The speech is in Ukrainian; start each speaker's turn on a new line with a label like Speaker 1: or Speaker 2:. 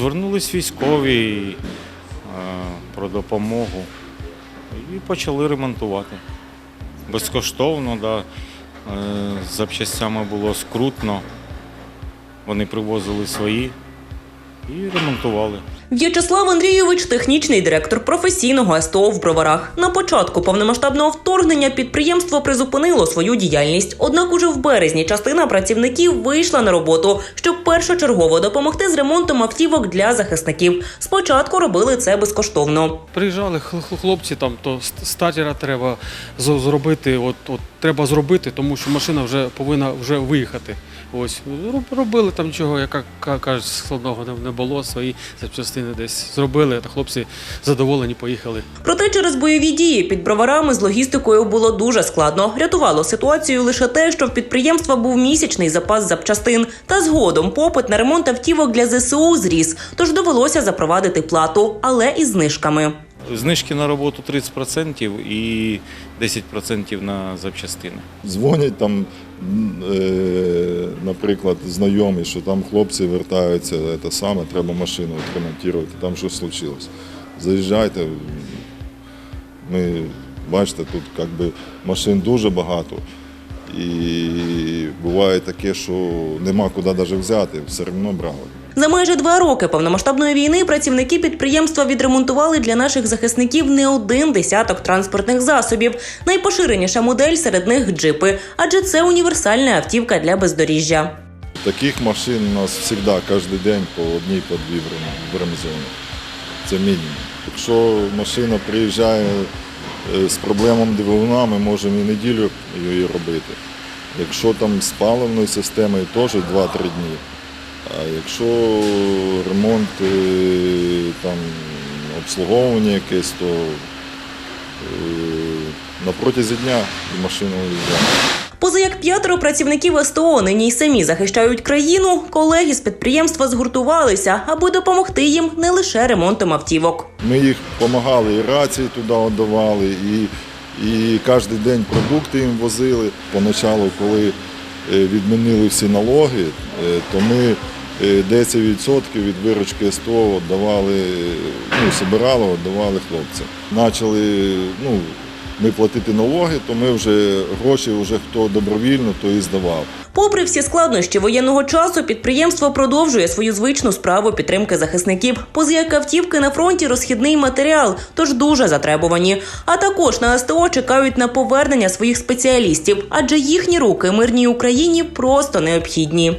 Speaker 1: Звернулись військові е, про допомогу і почали ремонтувати. Безкоштовно, да. Е, з запчастями було скрутно. Вони привозили свої і ремонтували.
Speaker 2: В'ячеслав Андрійович, технічний директор професійного СТО в броварах. На початку повномасштабного вторгнення підприємство призупинило свою діяльність. Однак уже в березні частина працівників вийшла на роботу, щоб першочергово допомогти з ремонтом автівок для захисників. Спочатку робили це безкоштовно.
Speaker 3: Приїжджали хл- хл- хлопці, там то ст- треба зробити. От, от треба зробити, тому що машина вже повинна вже виїхати. Ось Роб- робили там чого, яка ка- кажуть, складного не, не було. Свої запчастини десь зробили. Та хлопці задоволені, поїхали.
Speaker 2: Проте через бойові дії під броварами з логістикою було дуже складно. Рятувало ситуацію лише те, що в підприємства був місячний запас запчастин. Та згодом попит на ремонт автівок для ЗСУ зріс, тож довелося запровадити плату, але із знижками.
Speaker 1: Знижки на роботу 30% і 10% на запчастини.
Speaker 4: Дзвонять там, е, наприклад, знайомі, що там хлопці вертаються, це саме, треба машину відремонтувати, там щось случилось. Заїжджайте. Ми, бачите, тут як би, машин дуже багато. І буває таке, що нема куди навіть взяти, все одно брали.
Speaker 2: За майже два роки повномасштабної війни працівники підприємства відремонтували для наших захисників не один десяток транспортних засобів. Найпоширеніша модель серед них джипи, адже це універсальна автівка для бездоріжжя.
Speaker 4: Таких машин у нас завжди, кожен день по одній, по дві в ремзоні. Це мінімум. Якщо машина приїжджає з проблемами двигуна, ми можемо і неділю її робити. Якщо там з паливною системою, теж 2-3 дні. А якщо ремонт, е, там, обслуговування якесь, то е, на протязі дня машина виїжджає.
Speaker 2: Поза як п'ятеро працівників СТО нині й самі захищають країну, колеги з підприємства згуртувалися, аби допомогти їм не лише ремонтом автівок.
Speaker 4: Ми їх допомагали, і рації туди віддавали, і, і кожен день продукти їм возили. Поначалу, коли е, відмінили всі налоги, е, то ми е, 10% від виручки СТО віддавали, ну, збирали, віддавали хлопцям. Почали ну, ми платити налоги, то ми вже гроші, вже хто добровільно, то і здавав.
Speaker 2: Попри всі складнощі воєнного часу, підприємство продовжує свою звичну справу підтримки захисників. Позаяк автівки на фронті розхідний матеріал, тож дуже затребувані. А також на СТО чекають на повернення своїх спеціалістів, адже їхні руки мирній Україні просто необхідні.